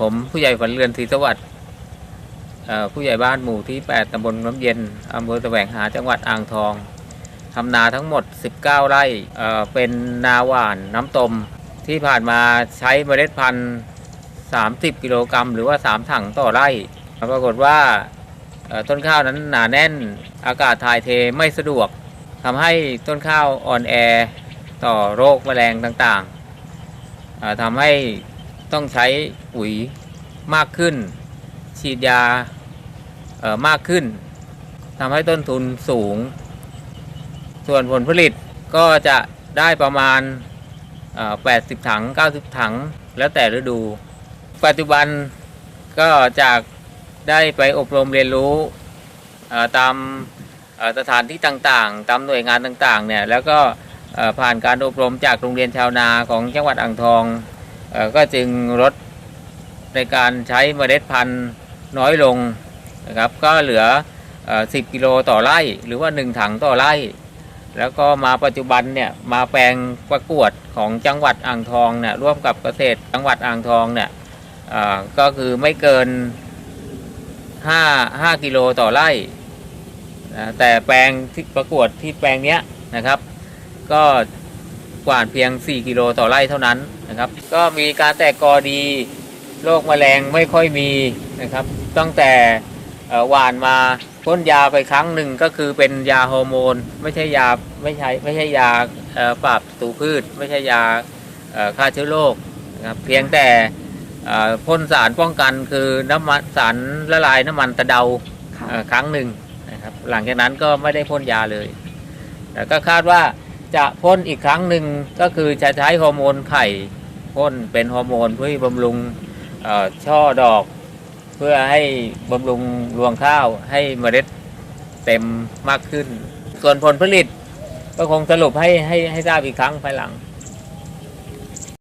ผมผู้ใหญ่ฝันเรือนศรีสวัสดิ์ผู้ใหญ่บ้านหมู่ที่ 8 ตำบลน้ำเย็นอำเภอแสวงหาจังหวัดอ่างทองทำนาทั้งหมด 19 ไร่เป็นนาหวานน้ำตม ที่ผ่านมาใช้เมล็ดพันธุ์ 30 กิโลกรัมหรือว่า 3 ถังต่อไร่ ปรากฏว่าต้นข้าวนั้นหนาแน่นอากาศถ่ายเทไม่สะดวกทำให้ต้นข้าวอ่อนแอต่อโรคแมลงต่างๆทำให้ ต้องใช้ปุ๋ยมากขึ้น ฉีดยาเอ่อมากขึ้นทำให้ต้นทุนสูง ส่วนผลผลิตก็จะได้ประมาณเอ่อ80 ถัง 90 ถัง แล้วแต่ฤดู ปัจจุบันก็จากได้ไปอบรมเรียนรู้ตามสถานที่ต่างๆ ตามหน่วยงานต่างๆเนี่ยแล้วก็ผ่านการอบรมจากโรงเรียนชาวนาของจังหวัดอ่างทอง ก็จึงลดในการใช้เมล็ดพันธุ์น้อยลงนะครับ ก็เหลือ 10 กิโลต่อไร่ หรือว่า 1 ถังต่อไร่ แล้วก็มาปัจจุบันเนี่ยมาแปลงประกวดของจังหวัดอ่างทองเนี่ยร่วมกับเกษตรจังหวัดอ่างทองเนี่ยก็คือไม่เกิน 5 5 กิโลต่อไร่แต่แปลงที่ประกวดที่แปลงเนี้ยนะครับ ก็ กว่าดเพียง 4 กิโลต่อไร่เท่านั้นนะครับ ก็มีการแตกกอดีโรคแมลงไม่ค่อยมีนะครับ ตั้งแต่เอ่อหวานมาพ่นยาไปครั้งหนึ่งก็คือเป็นยาฮอร์โมน ไม่ใช่ยาไม่ใช่ไม่ใช่ยาเอ่อปราบศัตรูพืช ไม่ใช่ยาเอ่อฆ่าเชื้อโรคนะครับเพียงแต่อ่าพ่นสารป้องกันคือน้ำมันสารละลายน้ำมันตะเดาค่ะเอ่อครั้งหนึ่งนะครับ หลังจากนั้นก็ไม่ได้พ่นยาเลยแล้วก็คาดว่า จะพ่นอีกครั้งหนึ่งก็คือจะใช้ฮอร์โมนไข่พ่นเป็นฮอร์โมนเพื่อบำรุงช่อดอก เพื่อให้บำรุงรวงข้าวให้เมล็ดเต็มมากขึ้น ส่วนผลผลิตก็คงสรุปให้ให้ให้ทราบอีกครั้งภายหลัง